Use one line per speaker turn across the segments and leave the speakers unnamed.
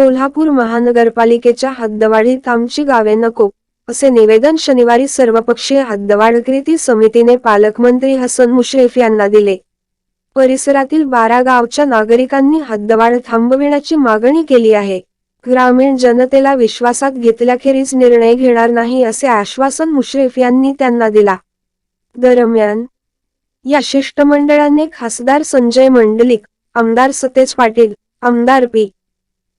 कोल्हापूर महानगरपालिकेच्या हद्दवाढीत आमची गावे नको असे निवेदन शनिवारी सर्वपक्षीय हद्दवाढ कृती समितीने पालकमंत्री हसन मुश्रीफ यांना दिले. परिसरातील बारा गावच्या नागरिकांनी हद्दवाढ थांबविण्याची मागणी केली आहे. ग्रामीण जनतेला विश्वासात घेतल्याखेरीज निर्णय घेणार नाही असे आश्वासन मुश्रीफ यांनी त्यांना दिला. दरम्यान या शिष्टमंडळाने खासदार संजय मंडलिक आमदार सतेज पाटील आमदार पी.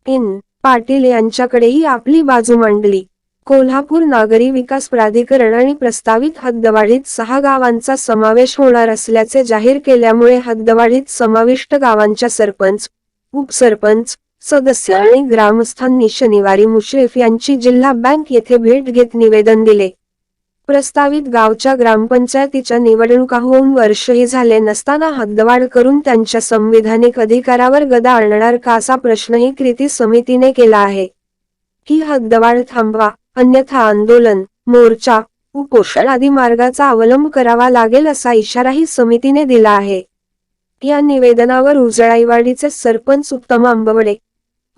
इन पाटील यांच्याकडेही आपली बाजू मांडली. कोल्हापूर नागरी विकास प्राधिकरण आणि प्रस्तावित हद्दवाढीत सहा गावांचा समावेश होणार असल्याचे जाहीर केल्यामुळे हद्दवाढीत समाविष्ट गावांच्या सरपंच उपसरपंच सदस्य आणि ग्रामस्थांनी शनिवारी मुश्रीफ यांची जिल्हा बँक येथे भेट घेत निवेदन दिले. प्रस्तावित गावच्या ग्रामपंचायतीच्या निवडणुका होऊन वर्षही झाले नसताना हद्दवाढ करून त्यांच्या संविधानिक अधिकारावर गदा आणणार का असा प्रश्नही कृती समितीने केला आहे. ही हद्दवाढ थांबवा अन्यथा आंदोलन मोर्चा उपोषण आदी मार्गाचा अवलंब करावा लागेल असा इशाराही समितीने दिला आहे. या निवेदनावर उजळाईवाडीचे सरपंच उत्तम आंबवडे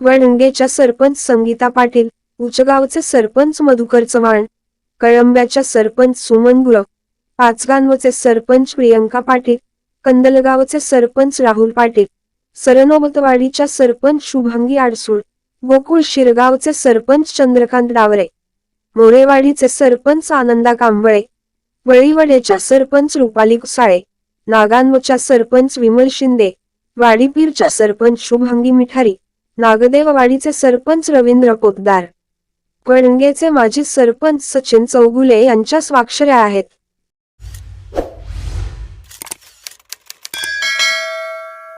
वडंगेच्या सरपंच संगीता पाटील उचगावचे सरपंच मधुकर चव्हाण कळंब्याच्या सरपंच सुमन गुरव पाचगांवचे सरपंच प्रियंका पाटील कंदलगावचे सरपंच राहुल पाटील सरनोबतवाडीच्या सरपंच शुभांगी आडसूळ गोकुळ शिरगावचे सरपंच चंद्रकांत डावरे मोरेवाडीचे सरपंच आनंदा कांबळे वळीवडेच्या सरपंच रुपाली कुसाळे नागांवच्या सरपंच विमल शिंदे वाडीपीरच्या सरपंच शुभांगी मिठारी नागदेववाडीचे सरपंच रवींद्र पोतदार. पणगेचे माजी सरपंच सचिन चौगुले यांच्या स्वाक्षऱ्या आहेत.